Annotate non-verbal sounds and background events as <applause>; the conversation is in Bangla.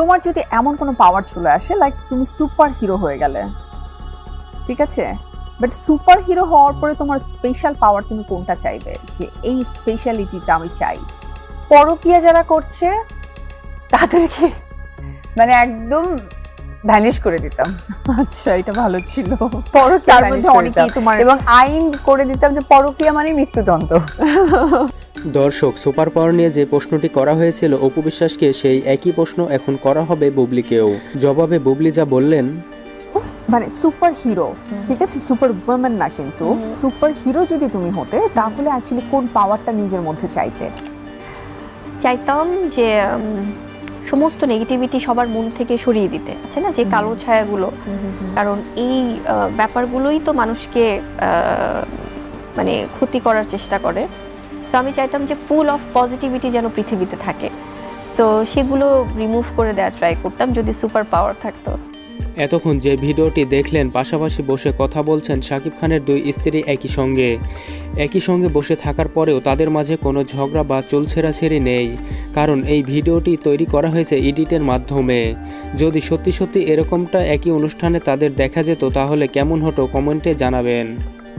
তোমার যদি এমন কোনো পাওয়ার চলে আসে লাইক তুমি সুপার হিরো হয়ে গেলে। ঠিক আছে? বাট সুপার হিরো হওয়ার পরে তোমার স্পেশাল পাওয়ার তুমি কোনটা চাইবে? যে এই স্পেশালিটিটা আমি চাই। পরকিয়া যারা করছে তাদেরকে মানে একদম ভ্যানিশ করে দিতাম। আচ্ছা এটা ভালো ছিল। পরকিয়া তার মধ্যে অনেকেই তোমার এবং আইন করে দিতাম যে পরকিয়া মানে মৃত্যুদণ্ড। <laughs> দর্শক সুপার পাওয়ার নিয়ে যে প্রশ্নটি করা হয়েছিল অপু বিশ্বাসকে সেই একই প্রশ্ন এখন করা হবে বুবলিকেও। জবাবে বুবলি যা বললেন মানে সুপার হিরো ঠিক আছে? সুপার ওমেন না কিন্তু। সুপার হিরো যদি তুমি হতে তাহলে অ্যাকচুয়ালি কোন পাওয়ারটা নিজের মধ্যে চাইতে? চাইতাম যে সমস্ত নেগেটিভিটি সবার মন থেকে সরিয়ে দিতে। আছে না? যে কালো ছায়াগুলো। কারণ এই ব্যাপারগুলোই তো মানুষকে মানে ক্ষতি করার চেষ্টা করে। তো আমি চাইতাম যে ফুল অফ পজিটিভিটি যেন পৃথিবীতে থাকে। তো সেগুলো রিমুভ করে দেওয়ার ট্রাই করতাম যদি সুপার পাওয়ার থাকতো। এতক্ষণ যে ভিডিওটি দেখলেন, পাশাপাশি বসে কথা বলছেন শাকিব খানের দুই স্ত্রী একই সঙ্গে। একই সঙ্গে বসে থাকার পরেও তাদের মাঝে কোনো ঝগড়া বা চুলছেড়াছেড়ি নেই। কারণ এই ভিডিওটি তৈরি করা হয়েছে এডিটের মাধ্যমে। যদি সত্যি সত্যি এরকমটা একই অনুষ্ঠানে তাদের দেখা যেত, তাহলে কেমন হতো কমেন্টে জানাবেন।